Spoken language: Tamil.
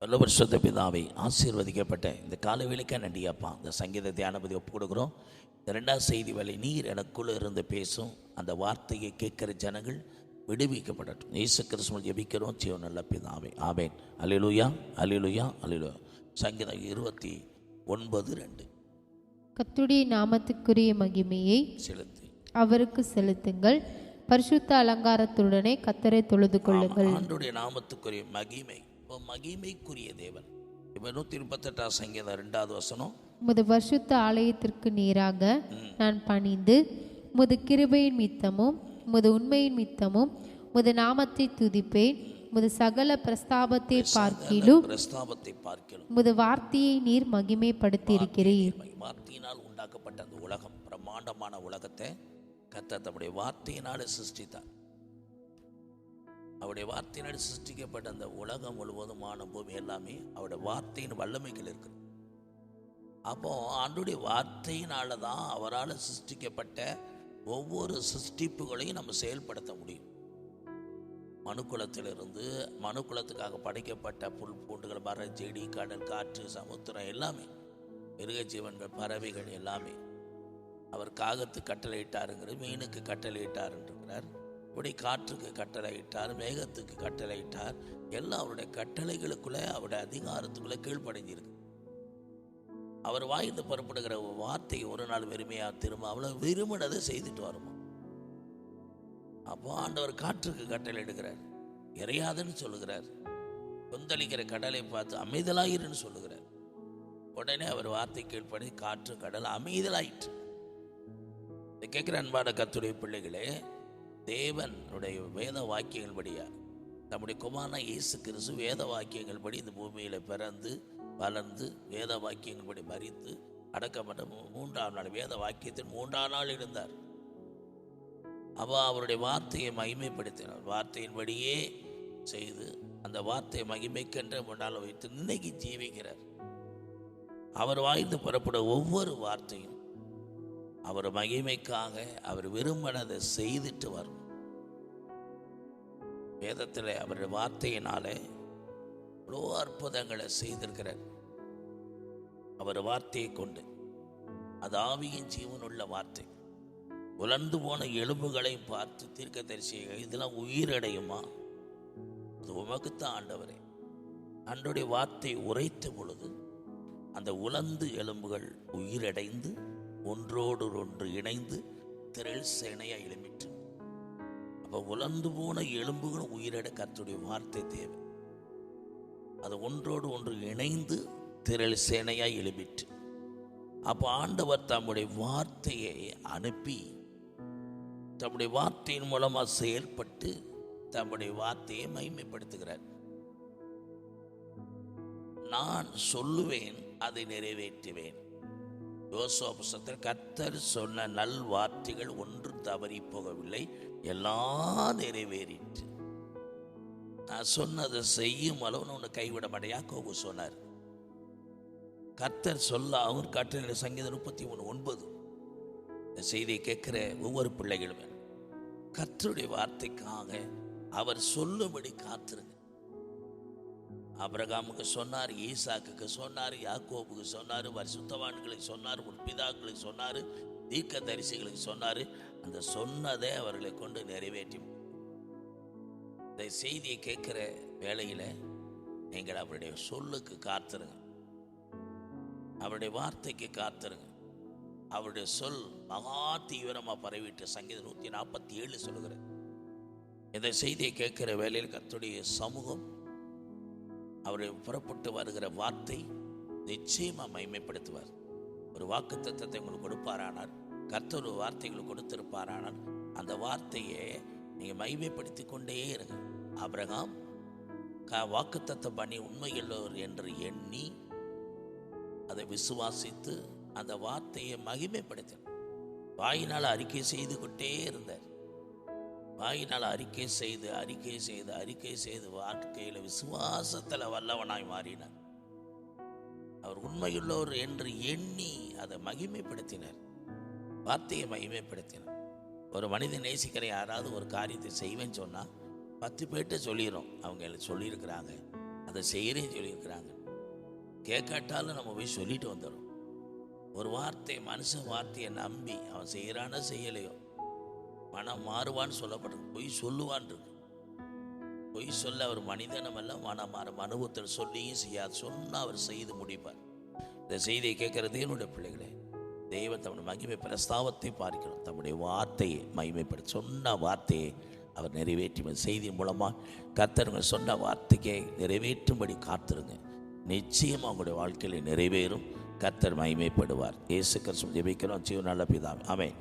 நல்ல வருஷத்த பிதாவை ஆசீர்வதிக்கப்பட்ட இந்த கால வேலைக்கா நன்றியாப்பா இந்த சங்கீத தியானபதி ஒப்பு கொடுக்குறோம் இந்த ரெண்டாவது செய்தி வேலை நீர் எனக்குள்ளே இருந்து பேசும் அந்த வார்த்தையை கேட்குற ஜனங்கள் விடுவிக்கப்படட்டும். இயேசு கிறிஸ்துவ ஜெபிக்கிறோம். ஜீவ நல்ல பிதாவே. ஆமேன். அலிலுயா அலிலுயா அலிலுயா சங்கீதம் இருபத்தி ஒன்பது ரெண்டு. கர்த்தருடைய நாமத்துக்குரிய மகிமையை செலுத்தி. அவருக்கு செலுத்துங்கள். பரிசுத்த அலங்காரத்துடனே கத்தரை தொழுது கொள்ளுங்கள். ஆண்டுடைய நாமத்துக்குரிய மகிமை. மகிமைக்குரிய தேவன். இப்போ நூற்றி முப்பத்தெட்டாம் சங்கீதம் ரெண்டாவது வசனம். உமது பரிசுத்த ஆலயத்திற்கு நேராக நான் பணிந்து உமது கிருபையின் மித்தமும் உமது உண்மையின் மித்தமும் உமது நாமத்தை துதிப்பேன் உமது சகல பிரஸ்தாபத்தை பார்க்கிலும் பிரஸ்தாபத்தை பார்க்கிறோம் உமது வார்த்தையை நீர் மகிமைப்படுத்தியிருக்கிறீர். வார்த்தையினால் உண்டாக்கப்பட்ட அந்த உலகம் பிரம்மாண்டமான உலகத்தை கர்த்தர் தம்முடைய வார்த்தையினால சிருஷ்டித்தார். அவருடைய வார்த்தையினால் சிருஷ்டிக்கப்பட்ட அந்த உலகம் முழுவதுமான பூமி எல்லாமே அவருடைய வார்த்தையின் வல்லமைகள் இருக்கு. அப்போ ஆண்டுடைய வார்த்தையினால தான் அவரால் சிருஷ்டிக்கப்பட்ட ஒவ்வொரு சிருஷ்டிப்புகளையும் நம்ம செயல்படுத்த முடியும். மனுக்குலத்திலிருந்து மனுக்குலத்துக்காக படைக்கப்பட்ட புல் பூண்டுகள் மரம் செடி கடல் காற்று சமுத்திரம் எல்லாமே மிருக ஜீவன்கள் பறவைகள் எல்லாமே அவர் காகத்து கட்டளையிட்டாருங்கிறது மீனுக்கு கட்டளையிட்டாருன்றார் அப்படி காற்றுக்கு கட்டளையிட்டார் மேகத்துக்கு கட்டளையிட்டார். எல்லாம் அவருடைய கட்டளைகளுக்குள்ளே அவருடைய அதிகாரத்துக்குள்ளே கீழ்ப்படைஞ்சிருக்கு அவர் வாய்ந்து புறப்படுகிற வார்த்தை ஒரு நாள் வெறுமையாக திரும்ப அவ்வளோ விரும்பினதை செய்துட்டு வருமா? அப்போ ஆண்டவர் காற்றுக்கு கட்டளை எடுக்கிறார் இறையாதுன்னு சொல்லுகிறார். கொந்தளிக்கிற கடலை பார்த்து அமைதலாயிருன்னு சொல்லுகிறார். உடனே அவர் வார்த்தை கீழ்ப்படி காற்று கடல் அமைதலாயிற்று. இதை கேட்குற அன்பான கத்துடைய பிள்ளைகளே தேவனுடைய வேத வாக்கியங்கள் படியா நம்முடைய குமாரனா இயேசு கிறிஸ்து வேத வாக்கியங்கள் படி இந்த பூமியில் பிறந்து வளர்ந்து வேத வாக்கியங்கள் படி மறித்து அடக்கப்பட்ட மூன்றாம் நாள் வேத வாக்கியத்தின் மூன்றாம் நாள் இருந்தார். அவ அவருடைய வார்த்தையை மகிமைப்படுத்தினார். வார்த்தையின்படியே செய்து அந்த வார்த்தையை மகிமைக்கென்ற முன்னால் வைத்து இன்னைக்கு ஜீவிக்கிறார். அவர் வாய்ந்து புறப்பட ஒவ்வொரு வார்த்தையும் அவர் மகிமைக்காக அவர் விரும்பினதை செய்துட்டு வரும். வேதத்தில் அவருடைய வார்த்தையினாலே இவ்வளோ அற்புதங்களை செய்திருக்கிறார். அவர் வார்த்தையை கொண்டு அது ஆவியின் ஜீவனுள்ள வார்த்தை. உலர்ந்து போன எலும்புகளை பார்த்து தீர்க்க தீர்க்கதரிசிகள் இதெல்லாம் உயிரடையுமா? அது உமக்குத்தான் ஆண்டவரே. ஆண்டோடைய வார்த்தை உரைத்த பொழுது அந்த உலர்ந்து எலும்புகள் உயிரடைந்து ஒன்றோடு ஒன்று இணைந்து திரள் சேனையாக எழும்பிற்று. அப்போ உலர்ந்து போன எலும்புகளும் உயிரிட கத்துடைய வார்த்தை தேவை. அது ஒன்றோடு ஒன்று இணைந்து திரள் சேனையாக எழுப்பிட்டு அப்போ ஆண்டவர் தம்முடைய வார்த்தையை அனுப்பி தம்முடைய வார்த்தையின் மூலமாக செயல்பட்டு தம்முடைய வார்த்தையை மகிமைப்படுத்துகிறார். நான் சொல்லுவேன் அதை நிறைவேற்றுவேன். யோசுவா புஸ்தகத்தில் கத்தர் சொன்ன நல் வார்த்தைகள் ஒன்றும் தவறி போகவில்லை. எல்லாம் நிறைவேறிட்டு நான் சொன்னதை செய்யும் அளவு உன்னை கைவிட மாட்டேன். சொன்னார். கர்த்தர் சொல்ல அவர் கட்டளை சங்கீதம் முப்பத்தி மூணு ஒன்பது. இந்த செய்தியை கேட்குற ஒவ்வொரு பிள்ளைகளுமே கர்த்தருடைய வார்த்தைக்காக அவர் சொல்லும்படி காத்திருங்க அபிரகாமுக்கு சொன்னார் ஈசாக்குக்கு சொன்னார் யாக்கோபுக்கு சொன்னார் பரிசுத்தவான்களுக்கு சொன்னார் முற்பிதாக்களுக்கு சொன்னார் தீர்க்க தரிசிகளுக்கு சொன்னார். அந்த சொன்னதை அவர்களை கொண்டு நிறைவேற்றி இந்த செய்தியை கேட்குற வேளையில் நீங்கள் அவருடைய சொல்லுக்கு காத்திருங்க அவருடைய வார்த்தைக்கு காத்திருங்க அவருடைய சொல் மகா தீவிரமாக பரவிட்டு சங்கீதம் நூற்றி நாற்பத்தி ஏழு சொல்லுகிறேன் இந்த செய்தியை கேட்குற வேலையில் கத்துடைய சமூகம் அவரை புறப்பட்டு வருகிற வார்த்தை நிச்சயமாக மகிமைப்படுத்துவார். ஒரு வாக்கு தத்துவத்தை உங்களுக்கு கொடுப்பாரானால் கர்த்தர் ஒரு வார்த்தைகள் கொடுத்திருப்பாரானால் அந்த வார்த்தையை நீங்கள் மைமைப்படுத்தி கொண்டே இருங்க. அபிரகாம் க வாக்குத்தத்தம் பண்ணி உண்மையுள்ளவர் என்று எண்ணி அதை விசுவாசித்து அந்த வார்த்தையை மகிமைப்படுத்தினார். வாயினால் அறிக்கை செய்து கொண்டே இருந்தார். வாயினால் அறிக்கை செய்து அறிக்கை செய்து அறிக்கை செய்து வாழ்க்கையில் விசுவாசத்தில் வல்லவனாய் மாறினார். அவர் உண்மையுள்ளவர் என்று எண்ணி அதை மகிமைப்படுத்தினார். வார்த்தையை மகிமைப்படுத்தினார். ஒரு மனிதன் நேசிக்கிற யாராவது ஒரு காரியத்தை செய்வேன்னு சொன்னால் பத்து பேர்கிட்ட சொல்லிடுறோம். அவங்க சொல்லியிருக்கிறாங்க. அதை செய்கிறேன்னு சொல்லியிருக்கிறாங்க. கேட்காட்டாலும் நம்ம போய் சொல்லிட்டு வந்துடும் ஒரு வார்த்தை மனுஷன் வார்த்தையை நம்பி அவன் செய்கிறானா செய்யலையோ மனம் மாறுவான்னு சொல்லப்பட்டிருக்கு பொய் சொல்லுவான் இருக்கு. பொய் சொல்ல அவர் மனிதனம் எல்லாம் மனம் மாறும். அனுபவத்தில் சொல்லியும் செய்யாது. சொன்னால் அவர் செய்து முடிப்பார். இந்த செய்தியை கேட்கறது என்னுடைய பிள்ளைகளே தெய்வம் தம்முடைய மகிமை பிரஸ்தாவத்தை பார்க்கணும். தம்முடைய வார்த்தையை மகிமைப்படுத்த சொன்ன வார்த்தையை அவர் நிறைவேற்றி செய்தி மூலமாக கத்தருங்க சொன்ன வார்த்தைக்கே நிறைவேற்றும்படி காத்துருங்க. நிச்சயம் அவங்களுடைய வாழ்க்கையில் நிறைவேறும். கத்தர் மகிமைப்படுவார். இயேசு கிருஷ்ணன் ஜெபிக்கிறோம். ஜீவ நல்ல பிதாவே. ஆமென்.